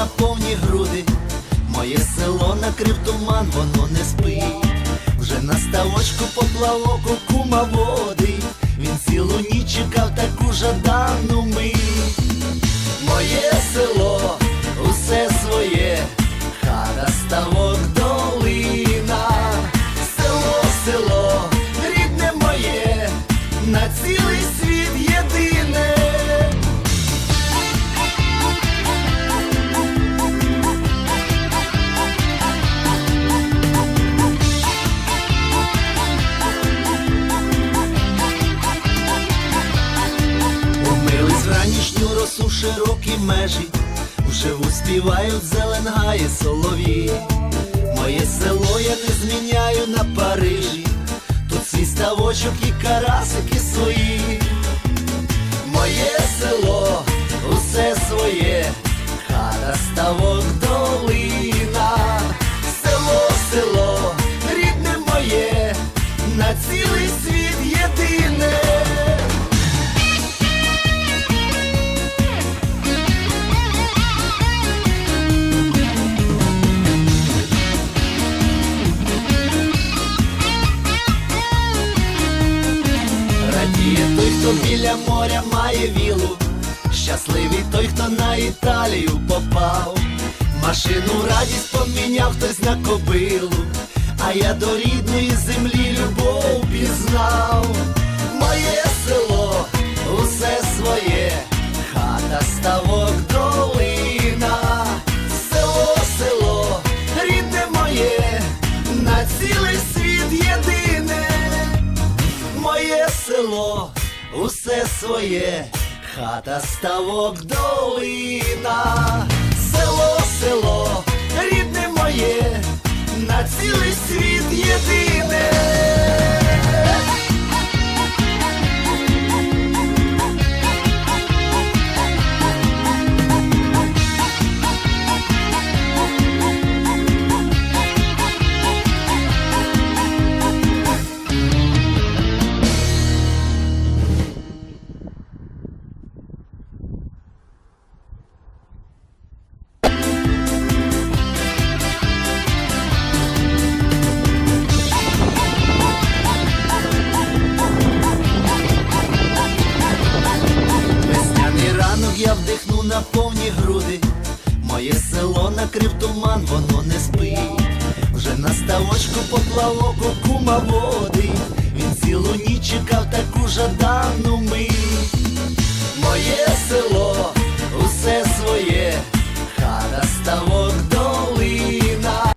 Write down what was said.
на повні груди. Моє село накрив туман, воно не спить. Вже на ставочку поплавок у кума води. Він цілу ніч чекав таку жадану мить. Моє село, усе своє, хата ставок долина, село, село, рідне моє, на цілий світ Умились росу широкі межі, вживу співають зелен гає солові. Моє село я не зміняю на Парижі, тут свій ставочок і карасики свої. Моє село, усе своє, хата ставок долина, село, село, рідне моє, на цілий хто біля моря має вілу, щасливий той, хто на Італію попав. Машину радість поміняв хтось на кобилу, а я до рідної землі любов пізнав. Моє село, усе своє, хата ставок долина, село, село, рідне моє, на цілий світ єдине. Моє село, усе своє, хата ставок долина, село, село, рідне моє, на цілий світ на повні груди. Моє село накрив туман, воно не спить. Вже на ставочку поплавок у кума води. Він цілу ніч чекав таку жадану мить. Моє